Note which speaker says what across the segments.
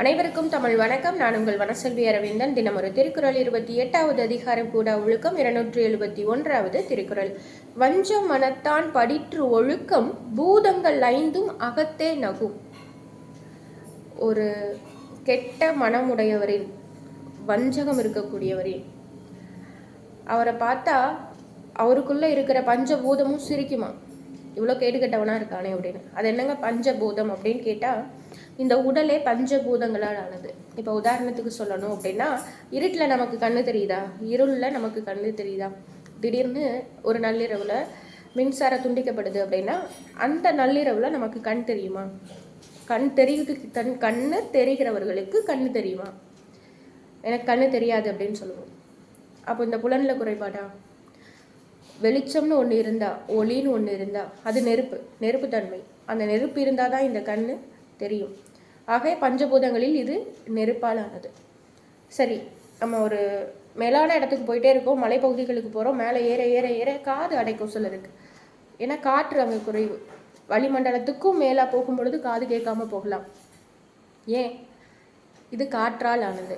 Speaker 1: அனைவருக்கும் தமிழ் வணக்கம். நான் உங்கள் வனசெல்வி அரவிந்தன். தினமொரு திருக்குறள் இருபத்தி எட்டாவது அதிகாரம் கூட ஒழுக்கம் இருநூற்றி எழுபத்தி ஒன்றாவது திருக்குறள். வஞ்சம் மனத்தான் படிற்று ஒழுக்கம் பூதங்கள் ஐந்தும் அகத்தே நகும். ஒரு கெட்ட மனமுடையவரின் வஞ்சகம் இருக்கக்கூடியவரின் அவரை பார்த்தா அவருக்குள்ள இருக்கிற பஞ்சபூதமும் சிரிக்குமா? இவ்வளோ கேடுகட்டவனாக இருக்கானே அப்படின்னு. அது என்னங்க பஞ்சபூதம் அப்படின்னு கேட்டால் இந்த உடலே பஞ்சபூதங்களால் ஆனது இப்போ உதாரணத்துக்கு சொல்லணும் அப்படின்னா இருட்டில் நமக்கு கண்ணு தெரியுதா? இருளில் நமக்கு கண்ணு தெரியுதா? திடீர்னு ஒரு நள்ளிரவில் மின்சாரம் துண்டிக்கப்படுது அப்படின்னா அந்த நள்ளிரவில் நமக்கு கண் தெரியுமா? கண் தெரியுது கண் கண்ணு தெரிகிறவர்களுக்கு கண்ணு தெரியுமா? எனக்கு கண்ணு தெரியாது அப்படின்னு சொல்லுவோம். அப்போ இந்த புலனில் குறைபாடா? வெளிச்சம்னு ஒன்று இருந்தா ஒளின்னு ஒன்று இருந்தா அது நெருப்பு நெருப்பு தன்மை. அந்த நெருப்பு இருந்தால் தான் இந்த கண் தெரியும். ஆக பஞ்சபூதங்களில் இது நெருப்பால் ஆனது சரி நம்ம ஒரு மேலான இடத்துக்கு போயிட்டே இருக்கோம் மலைப்பகுதிகளுக்கு போகிறோம் மேலே ஏற ஏற ஏற காது அடைக்கும் சில ஏன்னா காற்று அங்கே குறைவு. வளிமண்டலத்துக்கும் மேலே போகும் பொழுது காது கேட்காம போகலாம். ஏன்? இது காற்றால் ஆனது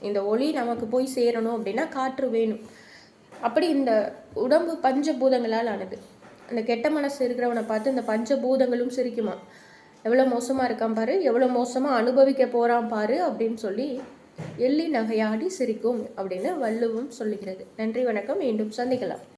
Speaker 1: இந்த ஒளி நமக்கு போய் சேரணும் அப்படின்னா காற்று வேணும். அப்படி இந்த உடம்பு பஞ்சபூதங்களால் ஆனது. அந்த கெட்ட மனசு இருக்கிறவனை பார்த்து இந்த பஞ்சபூதங்களும் சிரிக்குமா. எவ்வளோ மோசமாக இருக்கான் பாரு எவ்வளோ மோசமாக அனுபவிக்க போகிறான் பாரு அப்படின்னு சொல்லி எள்ளி நகையாடி சிரிக்கும் அப்படின்னு வள்ளுவம் சொல்லுகிறது. நன்றி வணக்கம் மீண்டும் சந்திக்கலாம்.